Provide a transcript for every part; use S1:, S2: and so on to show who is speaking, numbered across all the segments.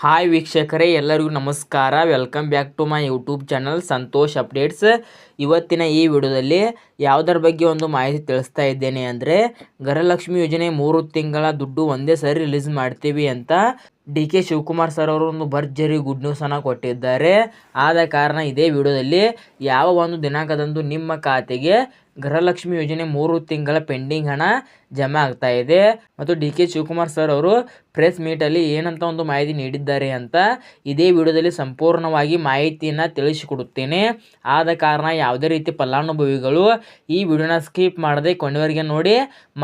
S1: Hi ವೀಕ್ಷಕರೇ, ಎಲ್ಲರಿಗೂ ನಮಸ್ಕಾರ. Welcome back to my YouTube channel Santosh updates ಇವತ್ತಿನ ಈ ವಿಡಿಯೋದಲ್ಲಿ ಯಾವುದರ ಬಗ್ಗೆ ಒಂದು ಮಾಹಿತಿ ತಿಳಿಸ್ತಾ ಇದ್ದೇನೆ ಅಂದರೆ ಗೃಹಲಕ್ಷ್ಮಿ ಯೋಜನೆ ಮೂರು ತಿಂಗಳ ದುಡ್ಡು ಒಂದೇ ಸರಿ ರಿಲೀಸ್ ಮಾಡ್ತೀವಿ ಅಂತ ಡಿ ಕೆ ಶಿವಕುಮಾರ್ ಸರ್ ಅವರು ಒಂದು ಭರ್ಜರಿ ಗುಡ್ ನ್ಯೂಸನ್ನು ಕೊಟ್ಟಿದ್ದಾರೆ. ಆದ ಕಾರಣ ಇದೇ ವಿಡಿಯೋದಲ್ಲಿ ಯಾವ ಒಂದು ದಿನಾಂಕದಂದು ನಿಮ್ಮ ಖಾತೆಗೆ ಗೃಹಲಕ್ಷ್ಮಿ ಯೋಜನೆ ಮೂರು ತಿಂಗಳ ಪೆಂಡಿಂಗ್ ಹಣ ಜಮಾ ಆಗ್ತಾ ಇದೆ. ಮತ್ತು ಡಿ ಕೆ ಶಿವಕುಮಾರ್ ಸರ್ ಅವರು ಪ್ರೆಸ್ ಮೀಟಲ್ಲಿ ಏನಂತ ಒಂದು ಮಾಹಿತಿ ನೀಡಿದ್ದಾರೆ ಅಂತ ಇದೇ ವಿಡಿಯೋದಲ್ಲಿ ಸಂಪೂರ್ಣವಾಗಿ ಮಾಹಿತಿಯನ್ನು ತಿಳಿಸಿಕೊಡುತ್ತೇನೆ. ಆದ ಕಾರಣ ಯಾವುದೇ ರೀತಿ ಫಲಾನುಭವಿಗಳು ಈ ವಿಡಿಯೋನ ಸ್ಕಿಪ್ ಮಾಡದೆ ಕೊನೆವರೆಗೆ ನೋಡಿ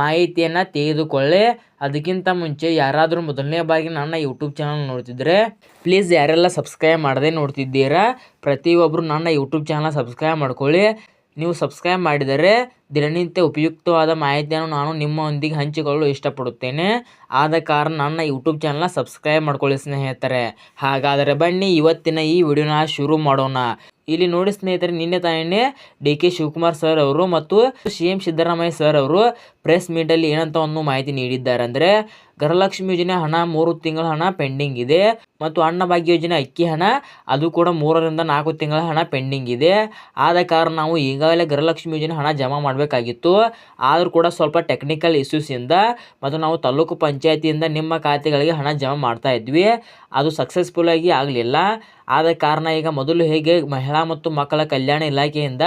S1: ಮಾಹಿತಿಯನ್ನು ತೆಗೆದುಕೊಳ್ಳಿ. ಅದಕ್ಕಿಂತ ಮುಂಚೆ ಯಾರಾದರೂ ಮೊದಲನೇ ಬಾರಿಗೆ ನನ್ನ ಯೂಟ್ಯೂಬ್ ಚಾನಲ್ ನೋಡ್ತಿದ್ರೆ ಪ್ಲೀಸ್ ಯಾರೆಲ್ಲ ಸಬ್ಸ್ಕ್ರೈಬ್ ಮಾಡದೆ ನೋಡ್ತಿದ್ದೀರಾ ಪ್ರತಿಯೊಬ್ಬರು ನನ್ನ ಯೂಟ್ಯೂಬ್ ಚಾನಲ್ ಸಬ್ಸ್ಕ್ರೈಬ್ ಮಾಡ್ಕೊಳ್ಳಿ. ನೀವು ಸಬ್ಸ್ಕ್ರೈಬ್ ಮಾಡಿದರೆ ದಿನನಿತ್ಯ ಉಪಯುಕ್ತವಾದ ಮಾಹಿತಿಯನ್ನು ನಾನು ನಿಮ್ಮೊಂದಿಗೆ ಹಂಚಿಕೊಳ್ಳಲು ಇಷ್ಟಪಡುತ್ತೇನೆ. ಆದ ಕಾರಣ ನನ್ನ ಯೂಟ್ಯೂಬ್ ಚಾನಲ್ನ ಸಬ್ಸ್ಕ್ರೈಬ್ ಮಾಡ್ಕೊಳ್ಳಿ ಸ್ನೇಹಿತರೆ. ಹಾಗಾದರೆ ಬನ್ನಿ, ಇವತ್ತಿನ ಈ ವಿಡಿಯೋನ ಶುರು ಮಾಡೋಣ. ಇಲ್ಲಿ ನೋಡಿ ಸ್ನೇಹಿತರೆ, ನಿನ್ನೆ ತಾನೇ ಡಿ ಕೆ ಶಿವಕುಮಾರ್ ಸರ್ ಅವರು ಮತ್ತು ಸಿ ಎಂ ಸಿದ್ದರಾಮಯ್ಯ ಸರ್ ಅವರು ಪ್ರೆಸ್ ಮೀಟಲ್ಲಿ ಏನಂತ ಒಂದು ಮಾಹಿತಿ ನೀಡಿದ್ದಾರೆ. ಅಂದರೆ ಗೃಹಲಕ್ಷ್ಮಿ ಯೋಜನೆ ಹಣ ಮೂರು ತಿಂಗಳ ಹಣ ಪೆಂಡಿಂಗ್ ಇದೆ. ಮತ್ತು ಅನ್ನಭಾಗ್ಯ ಯೋಜನೆ ಅಕ್ಕಿ ಹಣ, ಅದು ಕೂಡ ಮೂರರಿಂದ ನಾಲ್ಕು ತಿಂಗಳ ಹಣ ಪೆಂಡಿಂಗ್ ಇದೆ. ಆದ ಕಾರಣ ನಾವು ಈಗಾಗಲೇ ಗೃಹಲಕ್ಷ್ಮಿ ಯೋಜನೆ ಹಣ ಜಮಾ ಮಾಡಬೇಕಾಗಿತ್ತು. ಆದರೂ ಕೂಡ ಸ್ವಲ್ಪ ಟೆಕ್ನಿಕಲ್ ಇಶ್ಯೂಸಿಂದ ಮತ್ತು ನಾವು ತಾಲೂಕು ಪಂಚಾಯತಿಯಿಂದ ನಿಮ್ಮ ಖಾತೆಗಳಿಗೆ ಹಣ ಜಮಾ ಮಾಡ್ತಾ ಇದ್ವಿ. ಅದು ಸಕ್ಸಸ್ಫುಲ್ ಆಗಿ ಆಗಲಿಲ್ಲ. ಆದ ಕಾರಣ ಈಗ ಮೊದಲು ಹೇಗೆ ಮಹಿಳಾ ಮತ್ತು ಮಕ್ಕಳ ಕಲ್ಯಾಣ ಇಲಾಖೆಯಿಂದ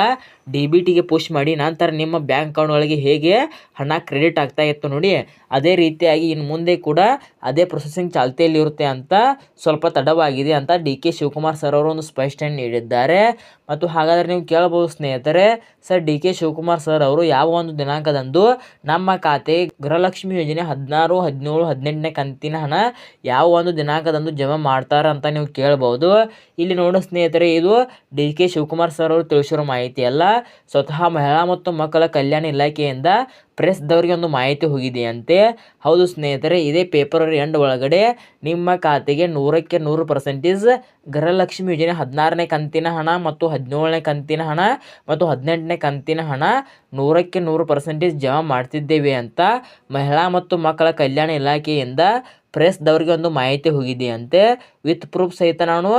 S1: ಡಿ ಬಿ ಟಿಗೆ ಪುಷ್ ಮಾಡಿ, ನಂತರ ನಿಮ್ಮ ಬ್ಯಾಂಕ್ ಅಕೌಂಟ್ಗಳಿಗೆ ಹೇಗೆ ಹಣ ಕ್ರೆಡಿಟ್ ಆಗ್ತಾ ಇತ್ತು ನೋಡಿ, ಅದೇ ರೀತಿಯಾಗಿ ಇನ್ನು ಕೂಡ ಅದೇ ಪ್ರೊಸೆಸಿಂಗ್ ಚಾಲ್ತಿಯಲ್ಲಿರುತ್ತೆ ಅಂತ ಸ್ವಲ್ಪ ತಡವಾಗಿದೆ ಅಂತ ಡಿ ಕೆ ಶಿವಕುಮಾರ್ ಸರ್ ಅವರು ಒಂದು ಸ್ಪಷ್ಟನೆ ನೀಡಿದ್ದಾರೆ. ಮತ್ತು ಹಾಗಾದರೆ ನೀವು ಕೇಳಬಹುದು ಸ್ನೇಹಿತರೆ, sir D K Shivakumar sir ಅವರು ಯಾವ ಒಂದು ದಿನಾಂಕದಂದು ನಮ್ಮ ಖಾತೆ ಗೃಹಲಕ್ಷ್ಮಿ ಯೋಜನೆ ಹದಿನಾರು, ಹದಿನೇಳು, ಹದಿನೆಂಟನೇ ಕಂತಿನ ಹಣ ಯಾವ ಒಂದು ದಿನಾಂಕದಂದು ಜಮಾ ಮಾಡ್ತಾರೆ ಅಂತ ನೀವು ಕೇಳಬಹುದು ಇಲ್ಲಿ ನೋಡೋ ಸ್ನೇಹಿತರೆ, ಇದು ಡಿ ಕೆ ಶಿವಕುಮಾರ್ ಸರ್ ಅವರು ತಿಳಿಸಿರೋ ಮಾಹಿತಿ ಅಲ್ಲ. ಸ್ವತಃ ಮಹಿಳಾ ಮತ್ತು ಮಕ್ಕಳ ಕಲ್ಯಾಣ ಇಲಾಖೆಯಿಂದ ಪ್ರೆಸ್ದವರಿಗೆ ಒಂದು ಮಾಹಿತಿ ಹೋಗಿದೆಯಂತೆ. ಹೌದು ಸ್ನೇಹಿತರೆ, ಇದೇ ಪೇಪರ್ ಎಂಡ್ ಒಳಗಡೆ ನಿಮ್ಮ ಖಾತೆಗೆ ನೂರಕ್ಕೆ ನೂರು ಪರ್ಸೆಂಟೇಜ್ ಗೃಹಲಕ್ಷ್ಮಿ ಯೋಜನೆ ಹದಿನಾರನೇ ಕಂತಿನ ಹಣ ಮತ್ತು ಹದಿನೇಳನೇ ಕಂತಿನ ಹಣ ಮತ್ತು ಹದಿನೆಂಟನೇ ಕಂತಿನ ಹಣ ನೂರಕ್ಕೆ ನೂರು ಪರ್ಸೆಂಟೇಜ್ ಜಮಾ ಮಾಡ್ತಿದ್ದೇವೆ ಅಂತ ಮಹಿಳಾ ಮತ್ತು ಮಕ್ಕಳ ಕಲ್ಯಾಣ ಇಲಾಖೆಯಿಂದ ಪ್ರೆಸ್ದವ್ರಿಗೆ ಒಂದು ಮಾಹಿತಿ ಹೋಗಿದೆಯಂತೆ ವಿತ್ ಪ್ರೂಫ್ ಸಹಿತ ನಾನು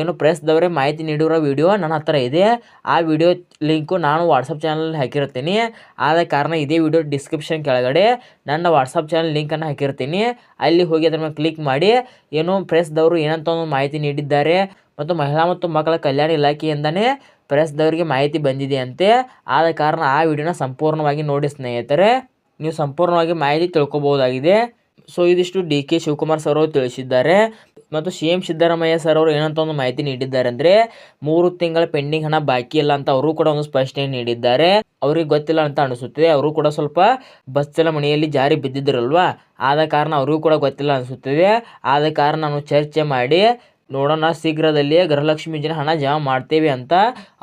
S1: ಏನು ಪ್ರೆಸ್ದವರೇ ಮಾಹಿತಿ ನೀಡಿರೋ ವಿಡಿಯೋ ನನ್ನ ಹತ್ರ ಇದೆ. ಆ ವಿಡಿಯೋ ಲಿಂಕು ನಾನು ವಾಟ್ಸಪ್ ಚಾನಲಲ್ಲಿ ಹಾಕಿರ್ತೀನಿ ಆದ ಕಾರಣ ಇದೇ ವಿಡಿಯೋ ಡಿಸ್ಕ್ರಿಪ್ಷನ್ ಕೆಳಗಡೆ ನನ್ನ ವಾಟ್ಸಪ್ ಚಾನಲ್ ಲಿಂಕನ್ನು ಹಾಕಿರ್ತೀನಿ ಅಲ್ಲಿ ಹೋಗಿ ಅದ್ರ ಮೇಲೆ ಕ್ಲಿಕ್ ಮಾಡಿ ಏನು ಪ್ರೆಸ್ದವರು ಏನಂತ ಒಂದು ಮಾಹಿತಿ ನೀಡಿದ್ದಾರೆ. ಮತ್ತು ಮಹಿಳಾ ಮತ್ತು ಮಕ್ಕಳ ಕಲ್ಯಾಣ ಇಲಾಖೆಯಿಂದನೇ ಪ್ರೆಸ್ದವರಿಗೆ ಮಾಹಿತಿ ಬಂದಿದೆ ಅಂತೆ ಆದ ಕಾರಣ ಆ ವಿಡಿಯೋನ ಸಂಪೂರ್ಣವಾಗಿ ನೋಡಿ ಸ್ನೇಹಿತರೆ. ನೀವು ಸಂಪೂರ್ಣವಾಗಿ ಮಾಹಿತಿ ತಿಳ್ಕೊಬೋದಾಗಿದೆ ಸೊ, ಇದಿಷ್ಟು ಡಿ ಕೆ ಶಿವಕುಮಾರ್ ಸರ್ ಅವರು ತಿಳಿಸಿದ್ದಾರೆ. ಮತ್ತು ಸಿ ಎಂ ಸಿದ್ದರಾಮಯ್ಯ ಸರ್ ಅವರು ಏನಂತ ಒಂದು ಮಾಹಿತಿ ನೀಡಿದ್ದಾರೆ ಅಂದರೆ, ಮೂರು ತಿಂಗಳ ಪೆಂಡಿಂಗ್ ಹಣ ಬಾಕಿ ಇಲ್ಲ ಅಂತ ಅವರು ಕೂಡ ಒಂದು ಸ್ಪಷ್ಟನೆ ನೀಡಿದ್ದಾರೆ. ಅವ್ರಿಗೆ ಗೊತ್ತಿಲ್ಲ ಅಂತ ಅನಿಸುತ್ತದೆ ಅವರು ಕೂಡ ಸ್ವಲ್ಪ ಬಸ್ಸೆಲ್ಲ ಮನೆಯಲ್ಲಿ ಜಾರಿ ಬಿದ್ದಿದ್ದರಲ್ವಾ ಆದ ಕಾರಣ ಅವರಿಗೂ ಕೂಡ ಗೊತ್ತಿಲ್ಲ ಅನಿಸುತ್ತದೆ. ಆದ ಕಾರಣ ನಾನು ಚರ್ಚೆ ಮಾಡಿ ನೋಡೋಣ, ಶೀಘ್ರದಲ್ಲಿಯೇ ಗೃಹಲಕ್ಷ್ಮಿ ಯೋಜನೆ ಹಣ ಜಮಾ ಮಾಡ್ತೇವೆ ಅಂತ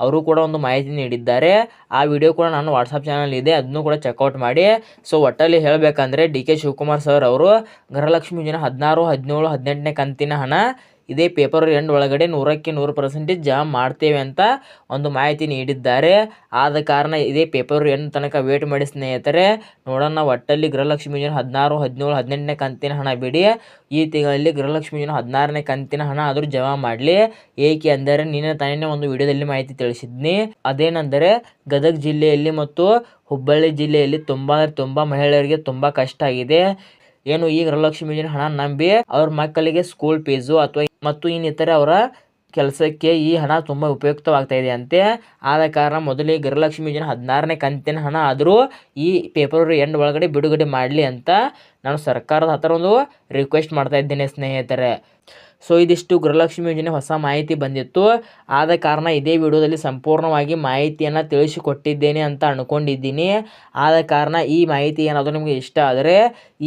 S1: ಅವರು ಕೂಡ ಒಂದು ಮಾಹಿತಿ ನೀಡಿದ್ದಾರೆ. ಆ ವಿಡಿಯೋ ಕೂಡ ನಾನು ವಾಟ್ಸಪ್ ಚಾನಲ್ ಇದೆ ಅದನ್ನು ಕೂಡ ಚೆಕ್ಔಟ್ ಮಾಡಿ. ಸೊ ಒಟ್ಟಲ್ಲಿ ಹೇಳಬೇಕಂದ್ರೆ ಡಿ ಕೆ ಶಿವಕುಮಾರ್ ಸರ್ ಅವರು ಗೃಹಲಕ್ಷ್ಮಿ ಯೋಜನೆ ಹದಿನಾರು, ಹದಿನೇಳು, ಹದಿನೆಂಟನೇ ಕಂತಿನ ಹಣ ಇದೇ ಪೇಪರ್ ಎಂಡ್ ಒಳಗಡೆ ನೂರಕ್ಕೆ ನೂರು ಪರ್ಸೆಂಟೇಜ್ ಜಾಮ್ ಮಾಡ್ತೇವೆ ಅಂತ ಒಂದು ಮಾಹಿತಿ ನೀಡಿದ್ದಾರೆ. ಆದ ಕಾರಣ ಇದೇ ಪೇಪರ್ ಎಂಡ್ ತನಕ ವೇಟ್ ಮಾಡಿ ಸ್ನೇಹಿತರೆ, ನೋಡೋಣ ಒಟ್ಟಲ್ಲಿ ಗೃಹಲಕ್ಷ್ಮಿ ಯೋಜನೆ ಹದಿನಾರು, ಹದಿನೇಳು, ಹದಿನೆಂಟನೇ ಕಂತಿನ ಹಣ ಬಿಡಿ. ಈ ತಿಂಗಳಲ್ಲಿ ಗೃಹಲಕ್ಷ್ಮಿ ಯೋಜನೆ ಹದಿನಾರನೇ ಕಂತಿನ ಹಣ ಆದರೂ ಜಮಾ ಮಾಡಲಿ. ಏಕೆ ಅಂದರೆ ನಿನ್ನೆ ತಾನೇ ಒಂದು ವಿಡಿಯೋದಲ್ಲಿ ಮಾಹಿತಿ ತಿಳಿಸಿದ್ನಿ. ಅದೇನೆಂದರೆ ಗದಗ ಜಿಲ್ಲೆಯಲ್ಲಿ ಮತ್ತು ಹುಬ್ಬಳ್ಳಿ ಜಿಲ್ಲೆಯಲ್ಲಿ ತುಂಬ ಅಂದರೆ ತುಂಬ ಮಹಿಳೆಯರಿಗೆ ತುಂಬ ಕಷ್ಟ ಆಗಿದೆ. ಏನು ಈ ಗೃಹಲಕ್ಷ್ಮಿ ಯೋಜನೆ ಹಣ ನಂಬಿ ಅವ್ರ ಮಕ್ಕಳಿಗೆ ಸ್ಕೂಲ್ ಫೀಸು ಅಥವಾ ಮತ್ತು ಇನ್ನಿತರೆ ಅವರ ಕೆಲಸಕ್ಕೆ ಈ ಹಣ ತುಂಬ ಉಪಯುಕ್ತವಾಗ್ತಾ ಇದೆ ಅಂತೆ. ಆದ ಕಾರಣ ಮೊದಲೇ ಗೃಹಲಕ್ಷ್ಮಿ ಯೋಜನೆ ಹದಿನಾರನೇ ಕಂತಿನ ಹಣ ಆದರೂ ಈ ಪೇಪರ್ ಎಂಡ್ ಒಳಗಡೆ ಬಿಡುಗಡೆ ಮಾಡಲಿ ಅಂತ ನಾನು ಸರ್ಕಾರದ ಹತ್ರ ಒಂದು ರಿಕ್ವೆಸ್ಟ್ ಮಾಡ್ತಾ ಇದ್ದೇನೆ ಸ್ನೇಹಿತರೆ. ಸೊ ಇದಿಷ್ಟು ಗೃಹಲಕ್ಷ್ಮಿ ಯೋಜನೆ ಹೊಸ ಮಾಹಿತಿ ಬಂದಿತ್ತು. ಆದ ಕಾರಣ ಇದೇ ವಿಡಿಯೋದಲ್ಲಿ ಸಂಪೂರ್ಣವಾಗಿ ಮಾಹಿತಿಯನ್ನು ತಿಳಿಸಿಕೊಟ್ಟಿದ್ದೇನೆ ಅಂತ ಅಂದ್ಕೊಂಡಿದ್ದೀನಿ ಆದ ಕಾರಣ ಈ ಮಾಹಿತಿ ಏನಾದರೂ ನಿಮಗೆ ಇಷ್ಟ ಆದರೆ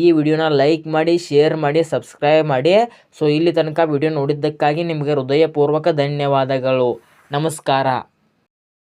S1: ಈ ವಿಡಿಯೋನ ಲೈಕ್ ಮಾಡಿ, ಶೇರ್ ಮಾಡಿ, ಸಬ್ಸ್ಕ್ರೈಬ್ ಮಾಡಿ. ಸೊ ಇಲ್ಲಿ ತನಕ ವಿಡಿಯೋ ನೋಡಿದ್ದಕ್ಕಾಗಿ ನಿಮಗೆ ಹೃದಯಪೂರ್ವಕ ಧನ್ಯವಾದಗಳು. ನಮಸ್ಕಾರ.